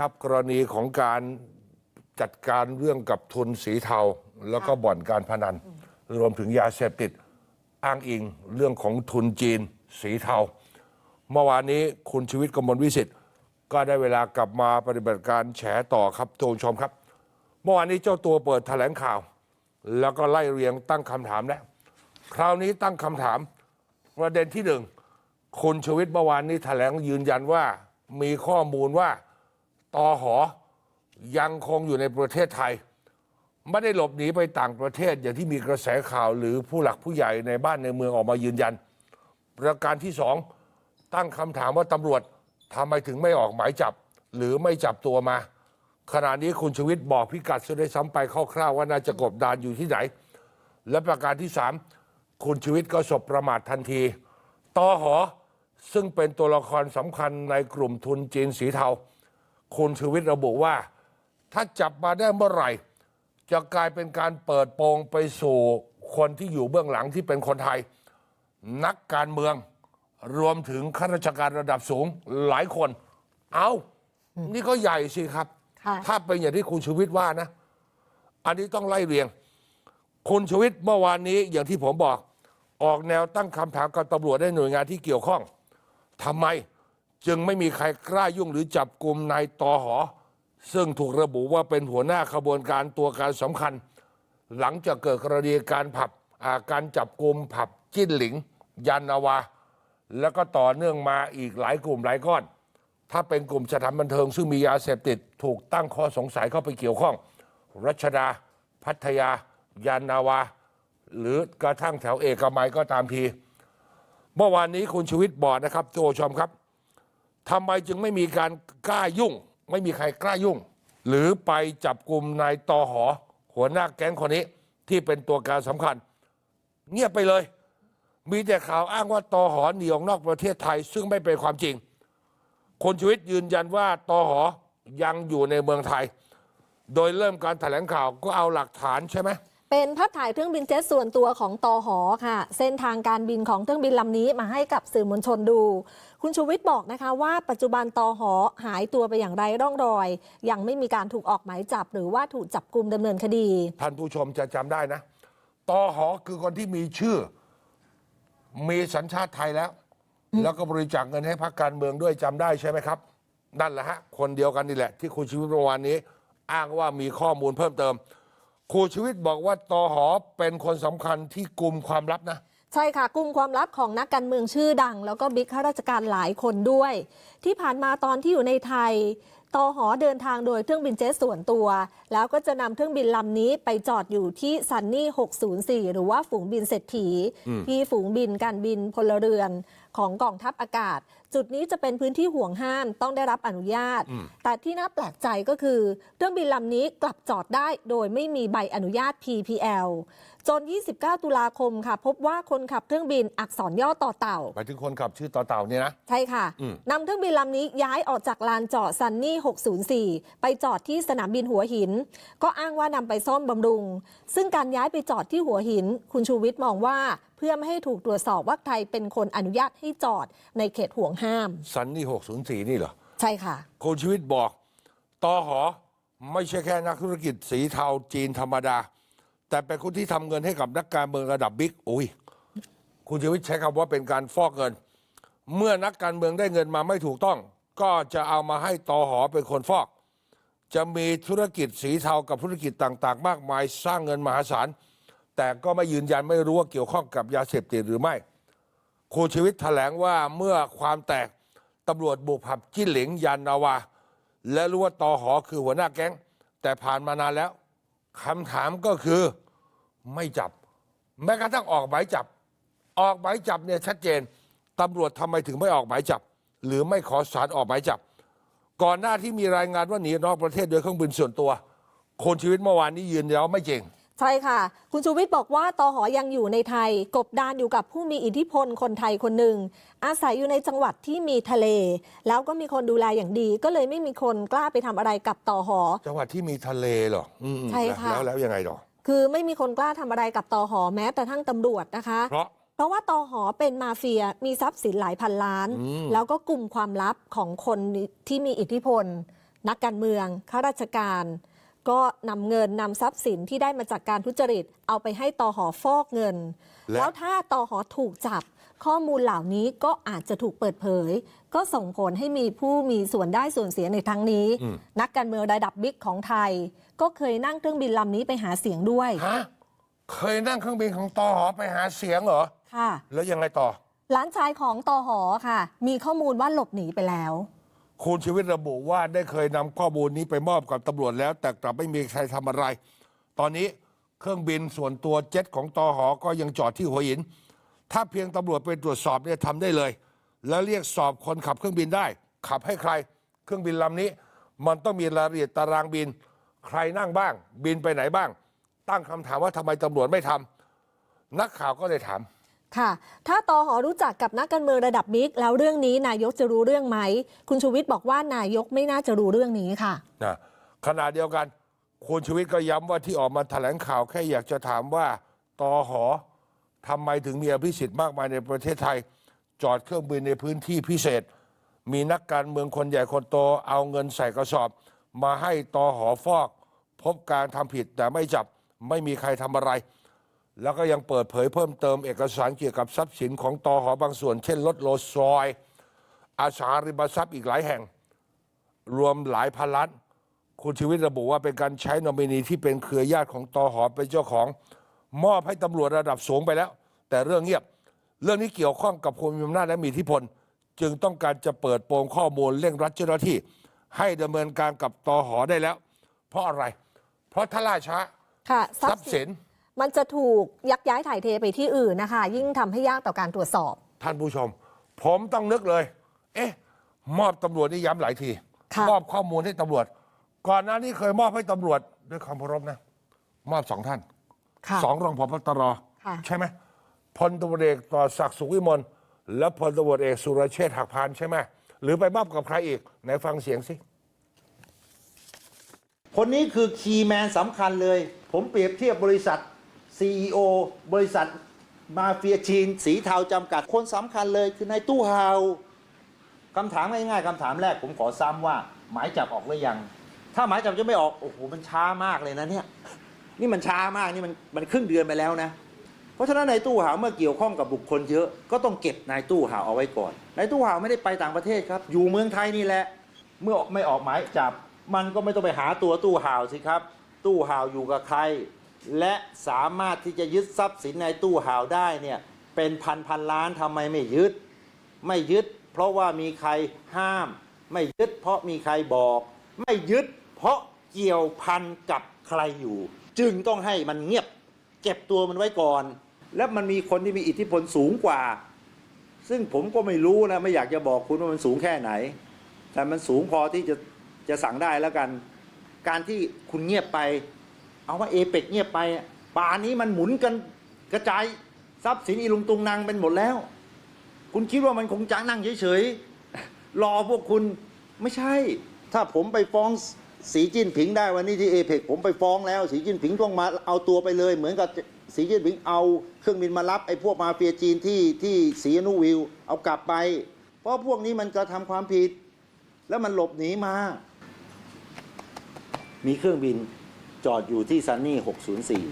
ครับกรณีของการจัดการเรื่องกับทุนสีเทา แล้วก็บ่อนการพนัน รวมถึงยาเสพติดอ้างอิงเรื่องของทุนจีนสีเทา เมื่อวานนี้คุณชีวิตกมลวิสิทธิ์ ก็ได้เวลากลับมาปฏิบัติการแฉต่อครับทุกผู้ชมครับ เมื่อวานนี้เจ้าตัวเปิดแถลงข่าว แล้วก็ไล่เรียงตั้งคำถามแล้วคราวนี้ตั้งคำถามประเด็นที่หนึ่งคุณชูวิทย์เมื่อวานนี้แถลงยืนยันว่ามีข้อมูลว่า ตอหอยังคงอยู่ในประเทศไทย ไม่ได้หลบหนีไปต่างประเทศ อย่างที่มีกระแสข่าวหรือผู้หลักผู้ใหญ่ในบ้านในเมืองออกมายืนยัน ประการที่สองตั้งคำถามว่าตำรวจทำไมถึงไม่ออกหมายจับ หรือไม่จับตัวมา ขณะนี้คุณชวิทย์บอกพิกัดซะด้วยซ้ำไปคร่าวๆว่าน่าจะกบดานอยู่ที่ไหน และประการที่สามคุณชวิทย์ก็สบประมาททันทีตอหอซึ่งเป็นตัวละครสำคัญในกลุ่มทุนจีนสีเทา คุณชูวิทย์ระบุว่า ถ้าจับมาได้เมื่อไหร่ จะกลายเป็นการเปิดโปงไปสู่คนที่อยู่เบื้องหลังที่เป็นคนไทย นักการเมือง รวมถึงข้าราชการระดับสูงหลายคน เอานี่ก็ใหญ่สิครับค่ะถ้าเป็นอย่างที่คุณชูวิทย์ว่านะ อันนี้ต้องไล่เรียง คุณชูวิทย์เมื่อวานนี้อย่างที่ผมบอก ออกแนวตั้งคำถามกับตำรวจได้หน่วยงานที่เกี่ยวข้องทำไม จึงไม่มีใครกล้ายุ่งหรือจับกลุ่มนายตอหอ ซึ่งถูกระบุว่าเป็นหัวหน้าขบวนการตัวการสำคัญ หลังจากเกิดกรณีการผับาการจับกลุ่มผับจิ้นหลิงยันนาวา แล้วก็ต่อเนื่องมาอีกหลายกลุ่มหลายก้อน ถ้าเป็นกลุ่มสถานบันเทิง ซึ่งมียาเสพติดถูกตั้งข้อสงสัยเข้าไปเกี่ยวข้อง รัชดา พัทยา ยานนาวา หรือกระทั่งแถวเอกมัยก็ตามที เมื่อวานนี้คุณชูวิทย์บอกนะครับโจชมครับ ทำไมจึงไม่มีการกล้ายุ่ง ไม่มีใครกล้ายุ่ง หรือไปจับกลุ่มนายตอหอ หัวหน้าแก๊งคนนี้ที่เป็นตัวการสำคัญ เงียบไปเลย มีแต่ข่าวอ้างว่าตอหอหนีออกนอกประเทศไทย ซึ่งไม่เป็นความจริงคุณชูวิทย์ยืนยันว่าตอหอยังอยู่ในเมืองไทย โดยเริ่มการแถลงข่าวก็เอาหลักฐานใช่ไหม เป็นภาพถ่ายเครื่องบินเจ็ตส่วนตัวของตอหอค่ะ เส้นทางการบินของเครื่องบินลำนี้มาให้กับสื่อมวลชนดู คุณชูวิทย์บอกนะคะว่าปัจจุบันตอหอหายตัวไปอย่างไรร่องรอย ยังไม่มีการถูกออกหมายจับ หรือว่าถูกจับกลุ่มดำเนินคดี ท่านผู้ชมจะจำได้นะตอหอคือคนที่มีชื่อ มีสัญชาติไทยแล้ว แล้วก็บริจาคเงินให้พรรคการเมืองด้วยจำได้ใช่ไหมครับ นั่นแหละฮะ คนเดียวกันนี่แหละ ที่คุณชีวิตเมื่อวานนี้ อ้างว่ามีข้อมูลเพิ่มเติม ครูชีวิตบอกว่าตอหอเป็นคนสำคัญที่กลุ่มความลับนะ ใช่ค่ะกลุ่มความลับของนักการเมืองชื่อดัง แล้วก็บิ๊กข้าราชการหลายคนด้วย ที่ผ่านมาตอนที่อยู่ในไทยตอหอเดินทางโดยเครื่องบินเจ็ตส่วนตัว แล้วก็จะนำเครื่องบินลำนี้ไปจอดอยู่ที่ซันนี่ 604 หรือว่าฝูงบินเศรษฐี ที่ฝูงบินการบินพลเรือน ของกองทัพอากาศ จุดนี้จะเป็นพื้นที่ห่วงห้ามต้องได้รับอนุญาต แต่ที่น่าแปลกใจก็คือเครื่องบินลำนี้กลับจอดได้โดยไม่มีใบอนุญาต PPL จน 29 ตุลาคมค่ะ พบว่าคนขับเครื่องบินอักษรย่อต่อเต่าหมายถึงคนขับชื่อต่อเต่าเนี่ยนะ ใช่ค่ะอืมนำเครื่องบินลำนี้ย้ายออกจากลานจอดซันนี่ 604 ไปจอดที่สนามบินหัวหิน ก็อ้างว่านำไปซ่อมบำรุง ซึ่งการย้ายไปจอดที่หัวหิน คุณชูวิทย์มองว่าเพื่อไม่ให้ถูกตรวจสอบว่าใครเป็นคนอนุญาตให้จอดในเขตห่วงห้ามซันนี่604 นี่เหรอ ใช่ค่ะ คุณชีวิตบอกตอหอไม่ใช่แค่นักธุรกิจสีเทาจีนธรรมดา แต่เป็นคนที่ทำเงินให้กับนักการเมืองระดับบิ๊กอุ้ยคุณชีวิตใช้คำว่าเป็นการฟอกเงิน เมื่อนักการเมืองได้เงินมาไม่ถูกต้อง ก็จะเอามาให้ตอหอเป็นคนฟอก จะมีธุรกิจสีเทากับธุรกิจต่าง ๆ มากมายสร้างเงินมหาศาล แต่ก็ไม่ยืนยันไม่รู้ว่าเกี่ยวข้องกับยาเสพติดหรือไม่ครูชีวิตแถลงว่าเมื่อความแตกตำรวจบุกผับจิ้นหลิงยันนาวา และรู้ว่าตอหอคือหัวหน้าแก๊ง แต่ผ่านมานานแล้วคำถามก็คือไม่จับ แม้กระทั่งออกหมายจับ ออกหมายจับเนี่ยชัดเจนตำรวจทำไมถึงไม่ออกหมายจับ หรือไม่ขอสารออกหมายจับ ก่อนหน้าที่มีรายงานว่าหนีนอกประเทศโดยเครื่องบินส่วนตัว คนชีวิตเมื่อวานนี้ยืนยันว่าไม่จริง ใช่ค่ะ คุณชูวิทย์บอกว่าตอหอยังอยู่ในไทย กบดานอยู่กับผู้มีอิทธิพลคนไทยคนหนึ่ง อาศัยอยู่ในจังหวัดที่มีทะเล แล้วก็มีคนดูแลอย่างดี ก็เลยไม่มีคนกล้าไปทำอะไรกับตอหอ จังหวัดที่มีทะเลเหรออืมๆใช่ค่ะแล้วแล้วยังไงต่อคือไม่มีคนกล้าทำอะไรกับตอหอแม้แต่ทั้งตำรวจนะคะ เพราะเพราะว่าตอหอเป็นมาเฟียมีทรัพย์สินหลายพันล้านอืมแล้วก็กลุ่มความลับของคนที่มีอิทธิพล นักการเมืองข้าราชการ ก็นำเงินนำทรัพย์สินที่ได้มาจากการทุจริต เอาไปให้ตอหอฟอกเงิน และ แล้วถ้าตอหอถูกจับ ข้อมูลเหล่านี้ก็อาจจะถูกเปิดเผย ก็ส่งผลให้มีผู้มีส่วนได้ส่วนเสียในทั้งนี้นักการเมืองระดับบิ๊กของไทย ก็เคยนั่งเครื่องบินลำนี้ไปหาเสียงด้วยฮะเคยนั่งเครื่องบินของตอหอไปหาเสียงเหรอ ค่ะ แล้วยังไงต่อ หลานชายของตอหอค่ะ มีข้อมูลว่าหลบหนีไปแล้ว คุณชีวิตระบุว่าได้เคยนำข้อมูลนี้ไปมอบกับตำรวจแล้ว แต่กลับไม่มีใครทำอะไร ตอนนี้เครื่องบินส่วนตัวเจ็ตของตอหอก็ยังจอดที่หัวหิน ถ้าเพียงตำรวจไปตรวจสอบเนี่ยทำได้เลย แล้วเรียกสอบคนขับเครื่องบินได้ ขับให้ใคร เครื่องบินลำนี้ มันต้องมีรายละเอียดตารางบิน ใครนั่งบ้าง บินไปไหนบ้าง ตั้งคำถามว่าทำไมตำรวจไม่ทำนักข่าวก็เลยถาม ค่ะ ถ้าตอหอรู้จักกับนักการเมืองระดับบิ๊กแล้วเรื่องนี้นายกจะรู้เรื่องไหม คุณชูวิทย์บอกว่านายกไม่น่าจะรู้เรื่องนี้ค่ะนะขณะเดียวกัน คุณชูวิทย์ก็ย้ำว่าที่ออกมาแถลงข่าวแค่อยากจะถามว่าตอหอทำไมถึงมีอภิสิทธิ์มากมายในประเทศไทย จอดเครื่องบินในพื้นที่พิเศษ มีนักการเมืองคนใหญ่คนโตเอาเงินใส่กระสอบ มาให้ตอหอฟอก พบการทำผิดแต่ไม่จับไม่มีใครทำอะไร แล้วก็ยังเปิดเผยเพิ่มเติมเอกสารเกี่ยวกับทรัพย์สินของตอหอบางส่วน เช่นรถโรลส์รอยซ์อสังหาริมทรัพย์อีกหลายแห่ง รวมหลายพันล้านคุณชีวิตระบุว่าเป็นการใช้นอมินีที่เป็นเครือญาติของตอหอเป็นเจ้าของ มอบให้ตำรวจระดับสูงไปแล้ว แต่เรื่องเงียบ เรื่องนี้เกี่ยวข้องกับคนมีอำนาจและมีอิทธิพล จึงต้องการจะเปิดโปงข้อมูลเร่งรัดเจ้าหน้าที่ ให้ดำเนินการกับตอหอได้แล้ว เพราะอะไร เพราะถ้าล่าช้าค่ะทรัพย์สิน มันจะถูกยักย้ายถ่ายเทไปที่อื่นนะคะ ยิ่งทำให้ยากต่อการตรวจสอบ ท่านผู้ชม ผมต้องนึกเลย เอ๊ะ มอบตำรวจนี่ย้ำหลายทีค่ะมอบข้อมูลให้ตำรวจ ก่อนหน้านี้เคยมอบให้ตำรวจด้วยความเคารพนะ มอบสองท่านค่ะสองรองผบตรค่ะใช่ไหมพลตำรวจเอกต่อศักดิ์สุขวิมลและพลตำรวจเอกสุรเชษฐ์หักพานใช่ไหมหรือไปมอบกับใครอีกไหนฟังเสียงสิคนนี้คือคีย์แมนสำคัญเลย ผมเปรียบเทียบบริษัท CEO บริษัทมาเฟียจีน สีเทาจำกัดคนสำคัญเลยคือนายตู้เฮาคำถามง่ายๆคำถามแรกผมขอซ้ำว่า หมายจับออกหรือยัง ถ้าหมายจับจะไม่ออก โอ้โห มันช้ามากเลยนะเนี่ย นี่มันช้ามากนี่มันมันครึ่งเดือนไปแล้วนะ เพราะฉะนั้นนายตู้หาวเมื่อเกี่ยวข้องกับบุคคลเยอะก็ต้องเก็บนายตู้หาวเอาไว้ก่อนนายตู้หาวไม่ได้ไปต่างประเทศครับ อยู่เมืองไทยนี่แหละ เมื่อไม่ออกหมายจับ มันก็ไม่ต้องไปหาตัวตู้หาวสิครับ ตู้หาวอยู่กับใคร และสามารถที่จะยึดทรัพย์สินในตู้ห่าวได้เนี่ยเป็นพันพันล้านทำไมไม่ยึด ไม่ยึด เพราะว่ามีใครห้าม ไม่ยึด เพราะมีใครบอก ไม่ยึด เพราะเกี่ยวพันกับใครอยู่ จึงต้องให้มันเงียบ เก็บตัวมันไว้ก่อน แล้วมันมีคนที่มีอิทธิพลสูงกว่า ซึ่งผมก็ไม่รู้นะไม่อยากจะบอกคุณว่ามันสูงแค่ไหน แต่มันสูงพอที่จะจะสั่งได้แล้วกัน การที่คุณเงียบไป เอาว่าเอเปกเงียบไป ป่านี้มันหมุนกันกระจายทรัพย์สินอีลุงตุงนางเป็นหมดแล้ว คุณคิดว่ามันคงจะนั่งเฉยๆรอพวกคุณไม่ใช่ ถ้าผมไปฟ้องสีจิ้นผิงได้วันนี้ที่เอเปกผมไปฟ้องแล้ว สีจิ้นผิงต้องมาเอาตัวไปเลย เหมือนกับสีจิ้นผิงเอาเครื่องบินมารับไอ้พวกมาเฟียจีนที่ที่สีนุวิวเอากลับไป เพราะพวกนี้มันกระทำความผิด แล้วมันหลบหนีมา มีเครื่องบิน จอดอยู่ที่ซันนี่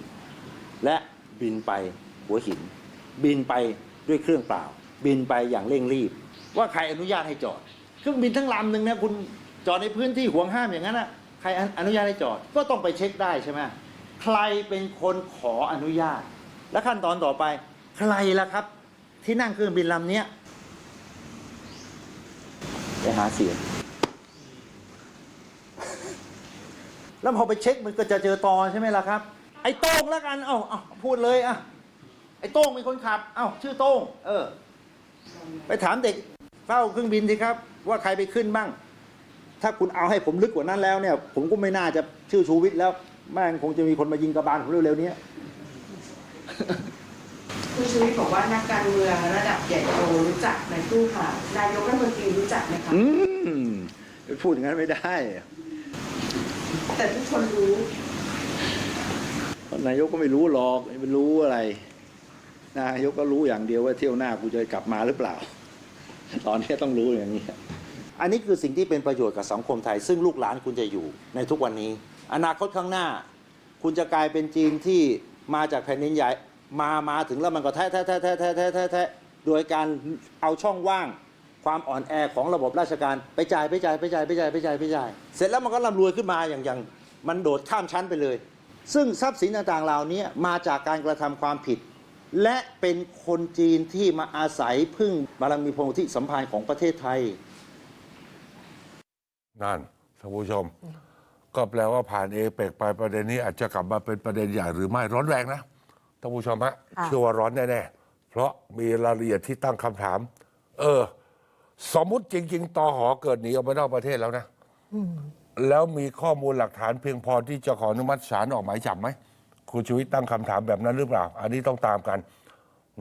604 และบินไปหัวหิน บินไปด้วยเครื่องเปล่า บินไปอย่างเร่งรีบ ว่าใครอนุญาตให้จอด เครื่องบินทั้งลำหนึ่งนะคุณจอดในพื้นที่ห่วงห้ามอย่างนั้นนะใครอนุญาตให้จอดก็ต้องไปเช็คได้ใช่ไหมใครเป็นคนขออนุญาต และขั้นตอนต่อไปใครล่ะครับ ที่นั่งเครื่องบินลำนี้ไปหาเสียง แล้วพอไปเช็คมันก็จะเจอตอใช่ไหมล่ะครับ ไอ้โต้งแล้วกัน เอ้าเอาพูดเลยอะไอ้โต้งเป็นคนขับ เอ้าชื่อโต้ง เออ ไปถามเด็กเฝ้าเครื่องบินสิครับ ว่าใครไปขึ้นบ้าง ถ้าคุณเอาให้ผมลึกกว่านั้นแล้วเนี่ย ผมก็ไม่น่าจะชื่อชูวิทย์แล้วแม่งคงจะมีคนมายิงกระบาลผมเร็วๆนี้คุณชูวิทย์บอกว่านักการเมืองระดับใหญ่โตรู้จักในตู้ข่าวนายกรัฐมนตรีรู้จักไหมคะอืมพูดอย่างนั้นไม่ได้ แต่ทุกคนรู้นายกก็ไม่รู้หรอกไม่รู้อะไร นายกก็รู้อย่างเดียวว่าเที่ยวหน้ากูจะกลับมาหรือเปล่า ตอนนี้ต้องรู้อย่างนี้อันนี้คือสิ่งที่เป็นประโยชน์กับสังคมไทย ซึ่งลูกหลานคุณจะอยู่ในทุกวันนี้ อนาคตข้างหน้า คุณจะกลายเป็นจีนที่มาจากแผ่นดินใหญ่มามาถึงแล้วมันก็แท้แท้แท้แท้แท้แท้โดยการเอาช่องว่าง ความอ่อนแอของระบบราชการไปจ่ายไปจ่ายไปจ่ายไปจ่ายไปจ่ายไปจ่ายเสร็จแล้วมันก็ร่ำรวยขึ้นมาอย่างอย่างมันโดดข้ามชั้นไปเลย ซึ่งทรัพย์สินต่างๆเหล่านี้มาจากการกระทำความผิด และเป็นคนจีนที่มาอาศัยพึ่งบารมีพงที่สัมพันธ์ของประเทศไทย นั่นท่านผู้ชม ก็แปลว่าผ่านเอเปกไปประเด็นนี้อาจจะกลับมาเป็นประเด็นใหญ่หรือไม่ร้อนแรงนะท่านผู้ชมฮะค่ะเชื่อว่าร้อนแน่ๆเพราะมีรายละเอียดที่ตั้งคำถาม เออ สมมุติจริง ๆตอหอเกิดหนีออกไปนอกประเทศแล้วนะแล้วมีข้อมูลหลักฐานเพียงพอที่จะขออนุมัติศาลออกหมายจับไหมคุณชูวิทย์ตั้งคำถามแบบนั้นหรือเปล่า อันนี้ต้องตามกัน